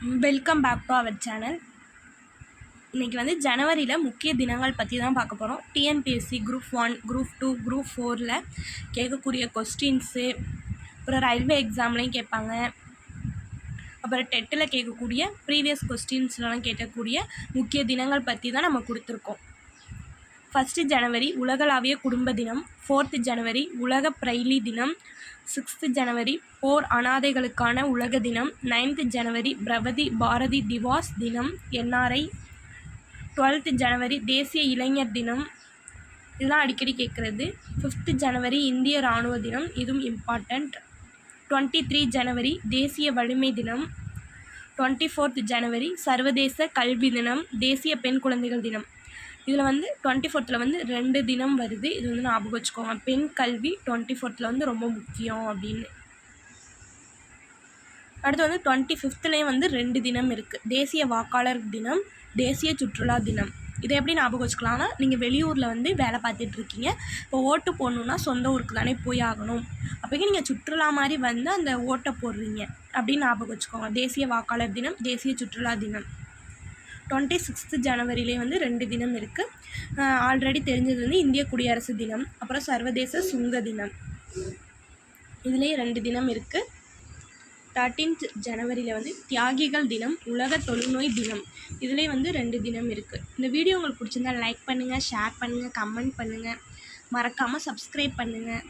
Welcome back to our channel இன்றைக்கி வந்து ஜனவரியில் முக்கிய தினங்கள் பற்றி தான் பார்க்க போகிறோம் TNPSC group one group two group ஃபோரில் கேட்கக்கூடிய கொஸ்டின்ஸு அப்புறம் ரயில்வே எக்ஸாம்லேயும் கேட்பாங்க. அப்புறம் டெட்டில் கேட்கக்கூடிய ப்ரீவியஸ் கொஸ்டின்ஸ்லாம் கேட்கக்கூடிய முக்கிய தினங்கள் பற்றி தான் நம்ம கொடுத்துருக்கோம். ஃபஸ்ட்டு ஜனவரி உலகளாவிய குடும்ப தினம். ஃபோர்த்து ஜனவரி உலக பிரெய்லி தினம். சிக்ஸ்த்து ஜனவரி போர் அனாதைகளுக்கான உலக தினம். நைன்த்து ஜனவரி பிரபதி பாரதி திவாஸ் தினம். என்ஆர்ஐ. டுவெல்த்து ஜனவரி தேசிய இளைஞர் தினம். இதெல்லாம் அடிக்கடி கேட்குறது. ஃபிஃப்த்து ஜனவரி இந்திய இராணுவ தினம். இதுவும் இம்பார்ட்டண்ட் டுவெண்ட்டி த்ரீ ஜனவரி தேசிய வலிமை தினம். டுவெண்ட்டி ஃபோர்த் ஜனவரி சர்வதேச கல்வி தினம். தேசிய பெண் குழந்தைகள் தினம். இதில் வந்து டுவெண்ட்டி ஃபோர்த்தில் வந்து ரெண்டு தினம் வருது. இது வந்து ஞாபகம் வச்சுக்கோங்க. பெண் கல்வி டுவெண்ட்டி ஃபோர்த்தில் வந்து ரொம்ப முக்கியம் அப்படின்னு. அடுத்து வந்து டுவெண்ட்டி ஃபிஃப்த்துலேயும் வந்து ரெண்டு தினம் இருக்குது தேசிய வாக்காளர் தினம் தேசிய சுற்றுலா தினம். இதை எப்படி ஞாபகம் வச்சுக்கலாம்னா நீங்கள் வெளியூரில் வந்து வேலை பார்த்துட்டு இருக்கீங்க. இப்போ ஓட்டு போடணுன்னா சொந்த ஊருக்கு தானே போய் ஆகணும். அப்போக்கி நீங்கள் சுற்றுலா மாதிரி வந்து அந்த ஓட்டை போடுறீங்க. அப்படின்னு ஞாபகம் வச்சுக்கோங்க. தேசிய வாக்காளர் தினம் தேசிய சுற்றுலா தினம். டுவெண்ட்டி சிக்ஸ்த்து ஜனவரிலே வந்து ரெண்டு தினம் இருக்குது ஆல்ரெடி தெரிஞ்சது வந்து இந்திய குடியரசு தினம் அப்புறம் சர்வதேச சுங்க தினம். இதுலேயே ரெண்டு தினம் இருக்குது தேர்ட்டீன்த் ஜனவரியில் வந்து தியாகிகள் தினம் உலக தொழுநோய் தினம். இதுலேயே வந்து ரெண்டு தினம் இருக்குது இந்த வீடியோ உங்களுக்கு பிடிச்சிருந்தா லைக் பண்ணுங்கள் ஷேர் பண்ணுங்கள் கமெண்ட் பண்ணுங்கள் மறக்காமல் சப்ஸ்கிரைப் பண்ணுங்கள்